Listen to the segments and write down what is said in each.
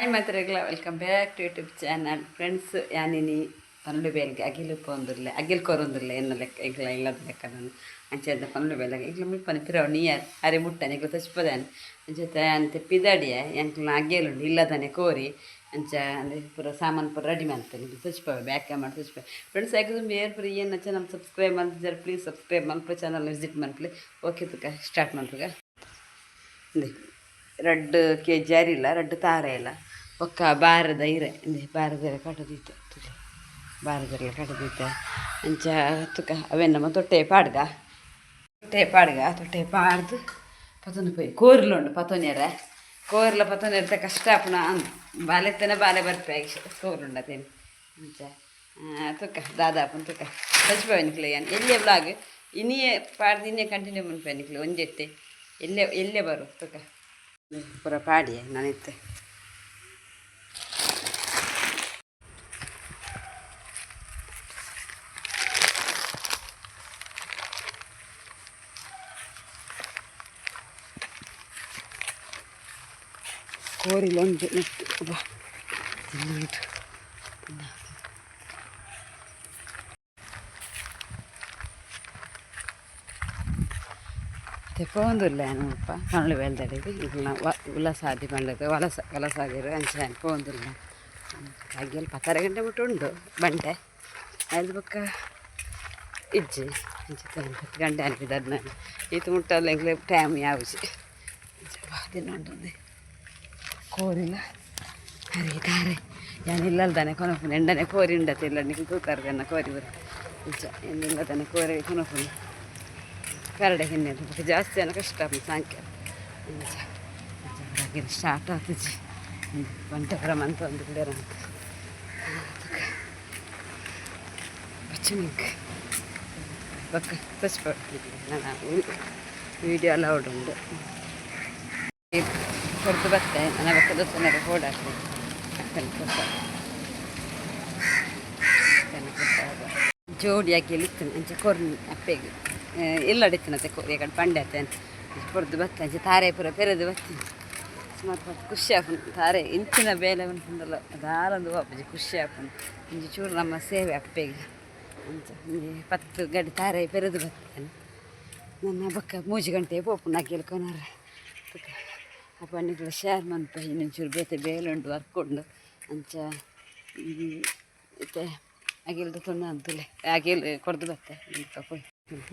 Hi ಮಾತ್ರೆಗಳ welcome back to YouTube channel friends ಯಾನಿನಿ ಪನ್ನುಡು ಬೇಲ್ಗೆ ಅಗಿಲು ಪೋಂದಿರಲೆ ಅಗಿಲ್ ಕೋರೊಂದಿರಲೆ ಎನ್ನ ಲೆಕ್ಕ ಈಗಲ ಇಲ್ಲದ ಲೆಕ್ಕ ನಾನು. ಅಂಚೆದ ಪನ್ನುಡು ಬೇಲಾಗ ಈಗಲ ಮುಲ್ಪನೆ ಪಿರವ್ ನೀಯರ್ ಅರೆ ಮುಟ್ಟನೆ ಈಗ ತಚ್ಪದಾನೆ ಅಂಚೆ ಅಂತೆ ಪಿದಾಡಿಯ, ಎಂಕ್ಲ ಅಗೇಲುಂಡು, ಇಲ್ಲದನೆ ಕೋರಿ, ಅಂಚ ಅಂದರೆ ಪೂರ ಸಾಮಾನು ಪೂರ ರೆಡಿ ಮಾಡ್ತೇನೆ ತಚ್ಪವೆ ಬ್ಯಾಕ್ ಕ್ಯಾಮ್ರಾ ತಚ್ಪೆ ಫ್ರೆಂಡ್ಸ್ ಯಾಕಂದ್ರೆ ಬೇರೆ ಪುರ ಏನು ಅಂಚೆ ನಮ್ಮ ಸಬ್ಸ್ಕ್ರೈಬ್ ಮಾಡ್ತಿದ್ದಾರೆ ಪ್ಲೀಸ್ ಸಬ್ಸ್ಕ್ರೈಬ್ ಮಾಡಿ ಚಾನಲ್ ವಿಸಿಟ್ ಮಾಡ್ಲಿ ಓಕೆ ತುಕ ಸ್ಟಾರ್ಟ್ ಮಾಡ್ಬೇಕ ರೆಡ್ ಕೆ ಜಾರಿ ಇಲ್ಲ ರೆಡ್ ತಾರ ಇಲ್ಲ. ಒಕ್ಕ ಬಾರದ ಇರೆ ಇಂದೆ ಬಾರದೆಲ್ಲ ಕಟ್ಟದಿತ್ತು ತುಲೆ. ಬಾರದೆಲ್ಲ ಕಟ್ಟದಿತ್ತೆ ಅಂಚ ತುಕ ಅವೇ ನಮ್ಮ ತೊಟ್ಟೆ ಪಾಡ್ಗ? ತೊಟ್ಟೆ ಪಾಡ್ಗ ತೊಟ್ಟೆ ಪಾಡ್ದು ಪತೊಂದು ಪೋಯಿ ಕೋರ್ಲುಂಡು ಪತೊನೆರ ಕೋರ್ಲ ಪತೊನೆರ ತ ಕಷ್ಟ ಅಂದ್ ಬಾಲೆತ್ತನೆ ಬಾಲೆ ಬರ್ಪೆ ಕೋರ್ಲುಂಡತೇನೆ ಅಂಚ ಆ, ತುಕ ದಾದಾಪುನ್ ತುಕ. ತಚ್ಪವೆ ನಿಕ್ಲೆ ಏನು ಎಲ್ಲೇ ಬ್ಲಾಗ್ ಇನ್ನೇ ಪಾಡ್ದು ಇನ್ನೇ ಕಂಟಿನ್ಯೂ ಮನ್ಪೆ ನಿಕ್ಲೆ ಒಂದೆತ್ತೆ ಎಲ್ಲೇ ಎಲ್ಲೇ ಬರು ತುಕ. ಪೂರ ಪಾಡಿಯೇ ನಾನಿತ್ತೆ. ಕೋರಿಲೊಂದು ನೆಟ್ಟು ಬಾ ತಿನ್ನುಂಟು ತೆಕ್ಕೊಂದಿಲ್ಲ ಏನಪ್ಪ ಕಣ್ಣು ಬೆಲ್ದಡಿಗೆ ಇಲ್ಲ ಉಲ್ಲಸಾದಿ ಬಂಡದ ವಲಸ ವಲಸಾದಿರು ಅಂಚೆ ಅನ್ಕೊಂಡಿಲ್ಲ ಹಾಗೆಲ್ಲ ಪತ್ತರ ಗಂಟೆ ಬಿಟ್ಟು ಉಂಟು ಬಂಟೆ ಅದು ಬೊಕ್ಕ ಇಜ್ಜಿ ಅಂಚೆ ಹತ್ತು ಗಂಟೆ ಅನ್ಕಿದ್ದು ಅದನ್ನ ಈತು ಮುಟ್ಟಲ್ಲ ಎಂಗ್ಲೆ ಟೈಮ್ ಯಾವ್ಜಿ ತಿನ್ನೊಂದು ಕೋರಿಲ್ಲ. ಕರೀತಾರೆ. ಏನಿಲ್ಲಲ್ದಾನೆ ಕೊನಪುನ ಎಂಡನೆ ಕೋರಿ ಉಂಡತಿಲ್ಲ. ನಿಂಗೆ ತೂಕರ್ಗನ್ನ ಕೋರಿ ಬರ. ನಿಜ ಎಂದಿಲ್ಲದಾನೆ ಕೋರಿ ಕೊನಪುನ ಕರಡೆ ಹಿನ್ನೆಲೆ. ಅದಕ್ಕೆ ಜಾಸ್ತಿ ಜನ ಕಷ್ಟ ಸಾಯಂಕಾಲ ನಿಜ ಹಾಗೆ ಸ್ಟಾರ್ಟ್ ಆಗ್ತದೆ ಬಂಟಪುರಂ ಅಂತ ಒಂದು ಗಿಡರ ಅಂತ ಬಚ್ಚನಿಗೆ ಬಕ್ಕ ತಚ್ಪಟ್ಟಿದ್ದೆ ನಾನು ವೀಡಿಯೋ ಅಲೌಡ್ ಉಂಟು. ಹೊರತು ಬತ್ತೆ ನನ್ನ ಬಕ್ಕದ ಚೆನ್ನಾಗಿ ಓಡಾಡ್ತದೆ ಜೋಡಿ ಹಾಕಿ ಇಳಿತೀನಿ ಅಂಚೆ ಕೊರ್ನಿ ಅಪ್ಪೆಗೆ. ಎಲ್ಲ ಅಡಿತೀನಂತೆ ಕೋರಿ ಕಡೆ ಪಂಡೆ ಅತ್ತೇನೆ ಹೊರದು ಬತ್ತೆ ಅಂಚೆ ತಾರೆ ಪೂರ ಪೆರೆದು ಬರ್ತೀನಿ. ಸುಮಾರು ಖುಷಿ ಆಪುಂಡು ತಾರೆ ಇಂಚಿನ ಬೇಲೆ ಉಂತಲ್ಲ ದಾರೊಂದು ಅಪ್ಪಜಿ ಖುಷಿ ಆಪುಂಡು ಇಂಚಿ ಚೂರು ನಮ್ಮ ಸೇವೆ ಅಪ್ಪೆಗೆ. ಅಂಚ ಪತ್ತು ಗಡಿ ತಾರೆ ಪೆರೆದು ಬರ್ತೇನೆ. ನನ್ನ ಬಕ್ಕ ಮೂಜಿ ಗಂಟೆ ಪೋಪು ನಾ ಕೇಳ್ಕೊನಾರ ಅಪ್ಪ ನಿಗ್ಲ ಶೇರ್ ಮನ್ಪ ಇನ್ನೊಂಚೂರು ಬೇತೆ ಬೇಲುಂಡು ವರ್ಕೊಂಡು ಅಂಚ ಮತ್ತೆ ಅಗಿಲ್ದು ತೊಂದ ಅಂತಲೇ ಅಗಿಲ್ ಕೊಡ್ದು ಬರ್ತೆ ತಗೊಯ್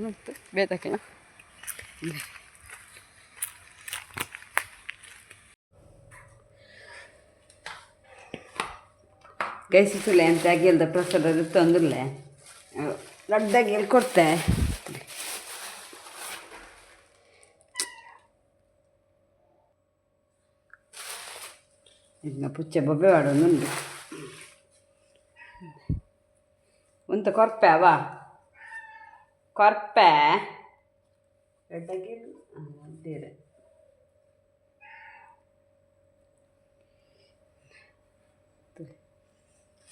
ಮತ್ತು ಬೇತಕ್ಕೆ ಗೈಸಿಸುಲೆ ಅಂತ ಆಗಿಲ್ದ ಪ್ರಸಾದ ತಂದಿರಲೆ ದೊಡ್ಡ ಎಲ್ ಕೊಡ್ತೆ ಇನ್ನು ಪುಚ್ಚೆ ಬೊಬ್ಬೆ ವಾಡೋನುಂಡು ಒಂತ ಕೊರ್ಪೆ ಅವ? ಕೊರ್ಪೆ? ಅಂತೀರ.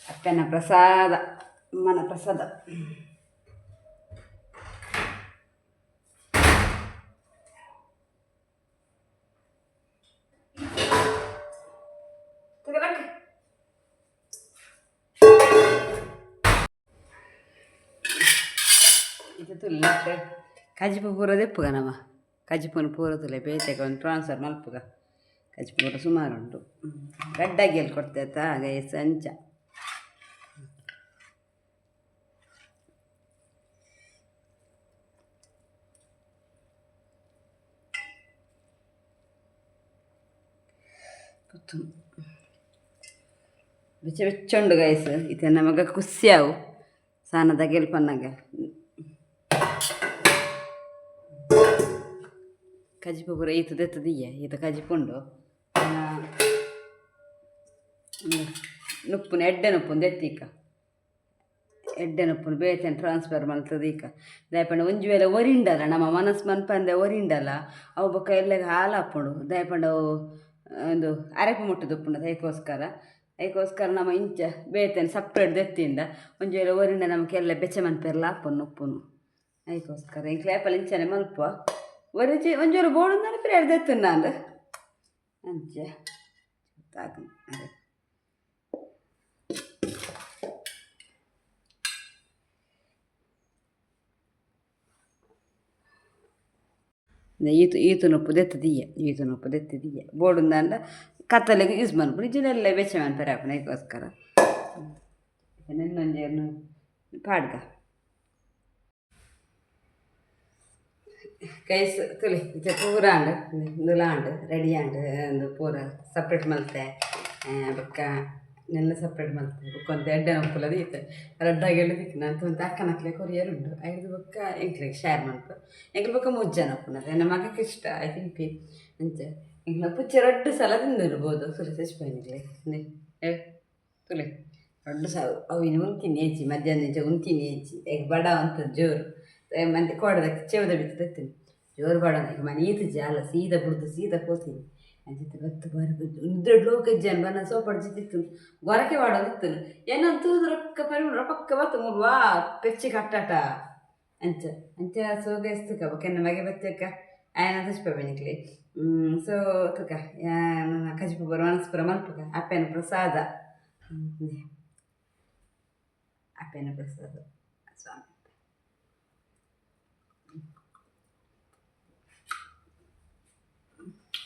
ಅಪ್ಪನ ಪ್ರಸಾದ ಅಮ್ಮನ ಪ್ರಸಾದ. ತುಲ್ಲತ್ತೆ ಕಜಿಪು ಪೂರ ದೆಪ್ಪುಗ ನಮ್ಮ ಕಜಿಪುನ ಪೂರ ತುಲೆ ಬೇತೆಗೆ ಒಂದು ಟ್ರಾನ್ಸ್ಫರ್ ಮಲ್ಪುಗ ಕಜಿಪು ಪೂರ ಸುಮಾರು ಉಂಟು ಗಡ್ಡಾಗಿ ಎಲ್ಲಿ ಕೊಡ್ತೈತ ಆಗ ಸಂಚ ಬೆಚ್ಚ ಬೆಚ್ಚುಂಡು ಗೈಸ್ ಇದು ನಮಗೆ ಖುಷಿಯಾವು ಸಾನದ ಗೆಲ್ಪನ್ನಾಗ ಕಜಿಪು ಪೂರ ಈತ ದೆತ್ತದೀಯ ಈತ ಕಜಿಪುಂಡು ನುಪ್ಪುನ ಎಡ್ಡೆ ನುಪ್ಪುನ ದೆತ್ತೀಕ ಎಡ್ಡೆ ನುಪ್ಪುನ ಬೇತೇನೆ ಟ್ರಾನ್ಸ್ಫರ್ ಮಾಡ್ತದೆ ಈಗ ದಯಪಂಡ ಒಂಜಿ ವೇಳೆ ಒರಿಂಡಲ್ಲ, ನಮ್ಮ ಮನಸ್ಸು ಮನ್ಪಂದೆ ಒರಿಂಡಲ್ಲ, ಅವು ಬೊಕ್ಕ ಎಲ್ಲಗ ಹಾಲು ಹಾಪುಂಡು. ದಯಪಂಡ ಒಂದು ಅರೆಪು ಮುಟ್ಟದು ಉಪ್ಪುಂಡು ಅದಕ್ಕೋಸ್ಕರ ಅದಕ್ಕೋಸ್ಕರ ನಮ್ಮ ಇಂಚ ಬೇತೇನೆ ಸಪ್ರೇಟ್ ದೆತ್ತಿಂದ ಒಂಜಿ ವೇಳೆ ಒರಿಂಡ ನಮಗೆ ಎಲ್ಲ ಬೆಚ್ಚ ಮನ್ಪೆರ್ಲ ಹಾಪುನು ಉಪ್ಪುನು ಅದಕ್ಕೋಸ್ಕರ ಈ ಕ್ಲೇಪಲ್ಲಿ ಇಂಚನೆ ಮಲ್ಪ ಒರಿಜಿ ಒಂಚೂರು ಬೋಡು ನೆನಪಿರಿ ಎಡ್ದೆತ್ತು ನಾನು ಅಂಚೆ ತಾಕು ಅದೇ ಈತು ಈತು ನೊಪ್ಪು ದೆತ್ತದೀಯ ಈತು ನೊಪ್ಪು ದೆತ್ತದೀಯ ಬೋಡುಂದಾಂಡ ಕತ್ತಲೆಗೆ ಯೂಸ್ ಮನ್ಪುಡು ಇಜ್ಜಿನೆಲ್ಲ ಬೆಚ್ಚ ಮಾಡ್ತಾರೆ ಅಪ್ಪನ ಇದಕ್ಕೋಸ್ಕರ ನೆನ್ನೊಂಜೇನು ಪಾಡ್ಗ ಪೂರ ಆಂಡ್ ನುಲಾಂಡ್ ರೆಡಿ ಆಂಡ್ ಒಂದು ಪೂರ ಸಪ್ರೇಟ್ ಮಲ್ತೆ ಬೊಕ್ಕ ನೆಲ್ಲ ಸಪ್ರೇಟ್ ಮಲ್ತೆ ಬೊಕ್ಕ ಒಂದು ಎಡ್ಡೆ ರೆಡ್ ಆಗಿ ರಡ್ಡಾಗಿ ಎಳ್ದಿಕ್ಕೆ ನಾನು ಒಂದು ಅಕ್ಕನಕ್ಲೆ ಕೊರಿಯರ್ ಉಂಡು ಐದು ಬೊಕ್ಕ ಎಂಕ್ಲಿಗೆ ಶೇರ್ ಮಾಡ್ತು ಎಂಕ್ಲ ಬೊಕ್ಕ ಮುಜ್ಜ ನಪ್ಪುನದ ನನ್ನ ಮಗಕ್ಕೆ ಇಷ್ಟ ಐ ತಿಂಕ್ ಅಂಚ ಎಂಕ್ಲ ಪುಚ್ಚ ರಡ್ಡು ಸಲ ತಿಂದಿರ್ಬೋದು ಸಚ್ಪೈನಿಗ್ಲೆ ಏ ತುಳಿ ರಡ್ಡು ಸಲ ಅವು ಇನ್ನು ಉಂತಿನಿ ಹೆಚ್ಚಿ ಮಧ್ಯಾಹ್ನ ಉಂತಿನಿ ಹೆಚ್ಚಿ ಈಗ ಬಡ ಅಂತ ಜೋರು ಮಂದಿ ಕೋಡದ ಚೆವದ ಬಿತ್ತು ತೆತ್ತೀನಿ ಜೋರು ಬಾಡ ಈಗ ಜಾಲ ಸೀದಾ ಬಿಡ್ದು ಸೀದಾ ಹೋತೀನಿ ಅಂಜಿತ್ತು ಬತ್ತು ಬರಗು ನಿದ್ರೆ ಲೋಕ ಜನ ಬನ್ನ ಸೋಪಡ್ ಜಿತ್ತಿತ್ತು ಗೊರಕೆ ಮಾಡೋದಿತ್ತು ಏನಂತೂ ರೊಕ್ಕ ಪರಿ ರೊಕ್ಕ ಬತ್ತು ಮೂರು ವಾ ಪೆಚ್ಚಿ ಕಟ್ಟಾಟ ಅಂಚ ಅಂಚ ಸೋಗೈಸ್ತುಕ ಬೊಕೆನ್ನ ಮಗೆ ಬತ್ತಕ್ಕ ಆಯನ ತಚ್ಪೆ ಸೊ ತುಕ ಕಜಿಪ ಬರ ಮನಸ್ಪುರ ಮಲ್ಪುಗ ಅಪ್ಪನ ಪ್ರಸಾದ. ಅಪ್ಪನ ಪ್ರಸಾದ. ಸ್ವಾಮಿ.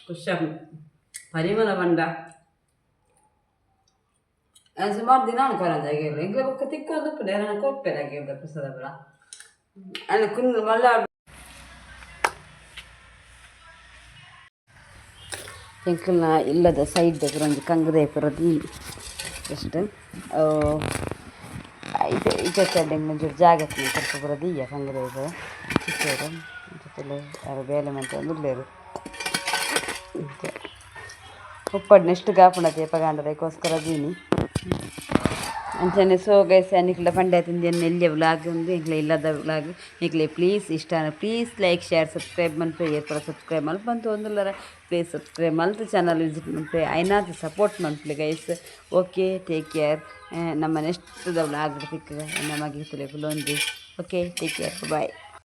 ಖುಷಿ ಪರಿಮಳ ಬಂಡ ಸುಮಾರು ದಿನ ಅನ್ಕೊಳ್ಳೋದು ಆಗಿರಲಿ ಎಂಗ್ಲ ಬೊಕ್ಕ ತಿಕ್ಕೋದು ಪುಡೆ ನಾನು ಕೊಪ್ಪೆಲ್ಲ ಆಗಿರ್ದ ಪ್ರಸಾದ ಬರ ಅಲ್ಲ ಕುಂದು ಮಲ್ಲ ಎಂಕಲ್ನ ಇಲ್ಲದ ಸೈಡ್ దగ్గర ಒಂದು ಕಂಗ್ರೆ ಪುರದಿ ಜಸ್ಟ್ ಇದು ಈಚೆ ಸೈಡ್ ಒಂಚೂರು ಜಾಗಕ್ಕೆ ಸ್ವಲ್ಪ ಬರೋದು ಈಗ ಕಂಗ್ರೆ ಇದು ಚಿಕ್ಕವರು ಜೊತೆಲೆ ಯಾರು ಬೇಲೆ ಉಪ್ಪಡ್ ನೆಕ್ಸ್ಟ್ ಗಾಪುಣತೆ ಪಗಾಂಡದಕ್ಕೋಸ್ಕರ ದೀನಿ ಅಂಚನೆ ಸೋ ಗೈಸ್ ಅನಿಕ್ಲ ಪಂಡೆ ತಿಂದಿ ಎಲ್ಲಿಯ ವ್ಲಾಗ್ ಉಂದು ಎಂಕ್ಲ ಇಲ್ಲದ ವ್ಲಾಗ್. ನಿಕ್ಲೆ ಪ್ಲೀಸ್ ಇಷ್ಟ ಪ್ಲೀಸ್ ಲೈಕ್, ಶೇರ್, ಸಬ್ಸ್ಕ್ರೈಬ್ ಮನ್ಪೆ ಏರ್ಪರ ಸಬ್ಸ್ಕ್ರೈಬ್ ಮಲ್ಪ ಬಂತು ಒಂದಲ್ಲರ ಪ್ಲೀಸ್ ಸಬ್ಸ್ಕ್ರೈಬ್ ಮಲ್ತು ಚಾನಲ್ ವಿಸಿಟ್ ಮನ್ಪೆ. ಐನಾದ ಸಪೋರ್ಟ್ ಮನ್ಪ್ಲೆ ಗೈಸ್. Okay, take care. ನಮ್ಮ ನೆಕ್ಸ್ಟ್ ವ್ಲಾಗ್ ಸಿಕ್ಕ ನಮಗೆ ತುಲೆ ಒಂದು ಓಕೆ, ಟೇಕ್ ಕೇರ್. ಬಾಯ್.